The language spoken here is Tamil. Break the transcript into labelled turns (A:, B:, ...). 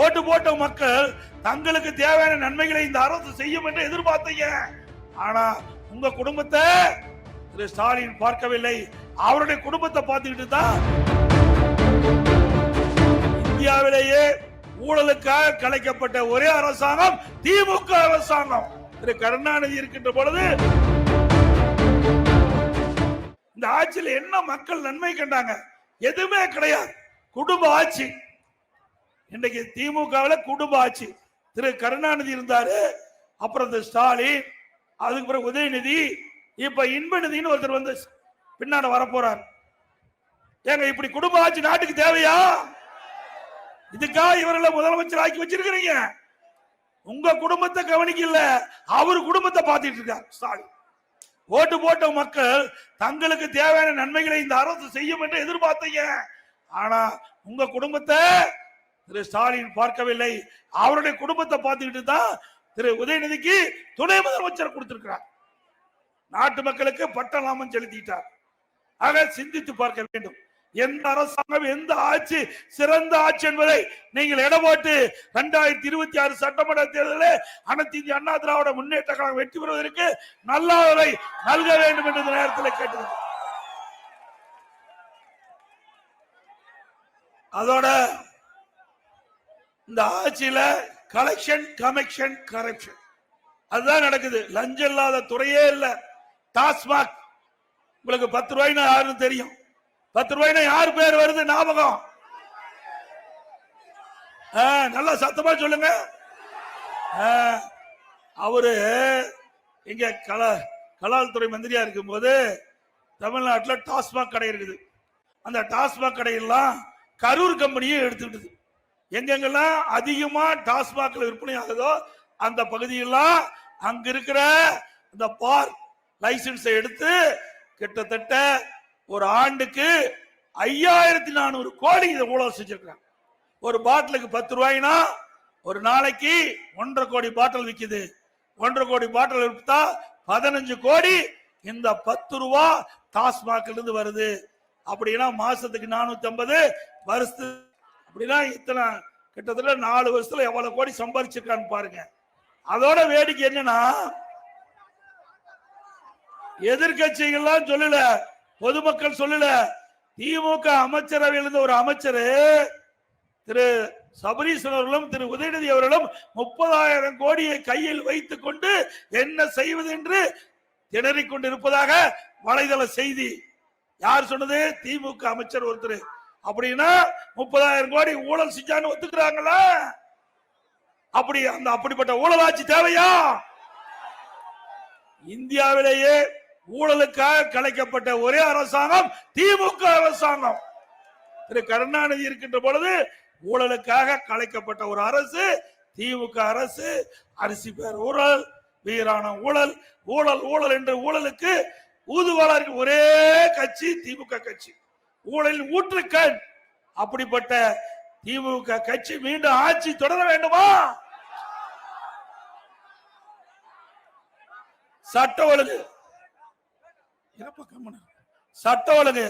A: ஓட்டு போட்ட மக்கள் தங்களுக்கு தேவையான நன்மைகளை இந்த அரசு செய்யும் என்று எதிர்பார்த்தீங்க. ஆனா உங்க குடும்பத்தை திரு ஸ்டாலின் பார்க்கவில்லை. அவருடைய குடும்பத்தை பார்த்துக்கிட்டு தான் இந்தியாவிலேயே ஊழலுக்காக கலைக்கப்பட்ட ஒரே அரசாங்கம் திமுக அரசாங்கம். திரு கருணாநிதி இருக்கின்ற பொழுது இந்த ஆட்சியில் என்ன மக்கள் நன்மை கண்டாங்க? எதுவுமே கிடையாது. குடும்ப ஆட்சி. இன்னைக்கு திமுகவில் குடும்ப ஆட்சி திரு கருணாநிதி இருந்தாரு அப்புறம் இந்த ஸ்டாலின் அதுக்கு பிறகு உதயநிதி இப்ப இன்பநிதினு ஒருத்தர் வந்து பின்னாடி வரப்போறார். ஏங்க இப்படி குடும்ப ஆட்சி நாட்டுக்கு தேவையா? இதுக்கா இவர்களை முதலமைச்சர் ஆக்கி வச்சிருக்கிறீங்க. உங்க குடும்பத்தை கவனிக்கல அவர் குடும்பத்தை பார்த்துட்டு இருக்கார் ஸ்டாலின். ஓட்டு போட்ட மக்கள் தங்களுக்கு தேவையான நன்மைகளை இந்த அரசு செய்யும் என்று எதிர்பார்த்தீங்க. ஆனா உங்க குடும்பத்தை திரு ஸ்டாலின் பார்க்கவில்லை. அவருடைய குடும்பத்தை பார்த்துக்கிட்டு தான் திரு உதயநிதிக்கு துணை முதலமைச்சர் கொடுத்திருக்கிறார். நாட்டு மக்களுக்கு பட்ட நாமம் செலுத்திட்டார். ஆக சிந்தித்து பார்க்க வேண்டும். எந்த அரசாங்கம் எந்த ஆட்சி சிறந்த ஆட்சி என்பதை நீங்கள் இடமாட்டு இரண்டாயிரத்தி இருபத்தி ஆறு சட்டமன்ற தேர்தலில் அனைத்து இந்திய அண்ணா திராவிட முன்னேற்ற கழகம் வெற்றி பெறுவதற்கு நல்லாவரை நல்க வேண்டும் என்ற நேரத்தில் கேட்டது அதோட இந்த ஆட்சியில கலெக்ஷன் கமிஷன் கரப்ஷன் அதுதான் நடக்குது. லஞ்சம் இல்லாத துறையே இல்ல. டாஸ்மாக். உங்களுக்கு பத்து ரூபாய்னா யாருன்னு தெரியும். பத்து ரூபாய்னா யார் பேர் வருது? ஞாபகம். ஆ, நல்லா சத்தமா சொல்லுங்க. அவரு இங்க கல கலால்துறை மந்திரியா இருக்கும்போது தமிழ்நாட்டில் டாஸ்மாக் கடை இருக்குது. அந்த டாஸ்மாக் கடையெல்லாம் கரூர் கம்பெனியை எடுத்துக்கிட்டது. எங்கெங்கெல்லாம் அதிகமா டாஸ்மாக்ல விற்பனை ஆகுதோ அந்த பகுதியெல்லாம் அங்க இருக்கிற இந்த பார் லைசன்ஸை எடுத்து கிட்டத்தட்ட ஒரு ஆண்டுக்கு ஐயாயிரத்தி நானூறு கோடி இதை மூலம் செஞ்சிருக்கிறாங்க. ஒரு பாட்டிலுக்கு பத்து ரூபாய்னா ஒரு நாளைக்கு ஒன்றரை கோடி பாட்டில் விற்கிது ஒன்றரை கோடி பாட்டில் விற்பா பதினஞ்சு கோடி இந்த பத்து ரூபா டாஸ்மாக்ல இருந்து வருது. அப்படின்னா மாசத்துக்கு நானூத்தி ஐம்பது வருஷத்து அப்படின்னா இத்தனை கிட்டத்தட்ட நாலு வருஷத்துல எவ்வளவு கோடி சம்பாதிச்சிருக்கான்னு பாருங்க. அதோட வேடிக்கை என்னன்னா எதிர்கட்சிகள்லாம் சொல்லல பொதுமக்கள் சொல்லல. திமுக அமைச்சரவையில் இருந்த ஒரு அமைச்சர் திரு சபரீஸ்வரர்களும் அவர்களும் திரு உதயநிதி அவர்களும் முப்பதாயிரம் கோடியை கையில் வைத்துக் கொண்டு என்ன செய்வது என்று திணறிக் கொண்டிருப்பதாக வலைதள செய்தி. யார் சொன்னது? திமுக அமைச்சர் ஒருத்தர். அப்படின்னா முப்பதாயிரம் கோடி ஊழல் செஞ்சான்னு ஒத்துக்கிறாங்களா அப்படி அந்த அப்படிப்பட்ட ஊழலாட்சி தேவையா? இந்தியாவிலேயே ஊழலுக்காக கலைக்கப்பட்ட ஒரே அரசாங்கம் திமுக அரசாங்கம். திரு கருணாநிதி இருக்கின்ற பொழுது ஊழலுக்காக கலைக்கப்பட்ட ஒரு அரசு திமுக அரசு அரிசி பேர் ஊழல் வீரான ஊழல் ஊழல் ஊழல் என்ற ஊழலுக்கு ஊதுவாளா ஒரே கட்சி திமுக கட்சி. ஊழலில் ஊற்றுக்கண் அப்படிப்பட்ட திமுக கட்சி மீண்டும் ஆட்சி தொடர வேண்டுமா? சட்ட ஒழுங்கு. சட்ட ஒழுங்கு.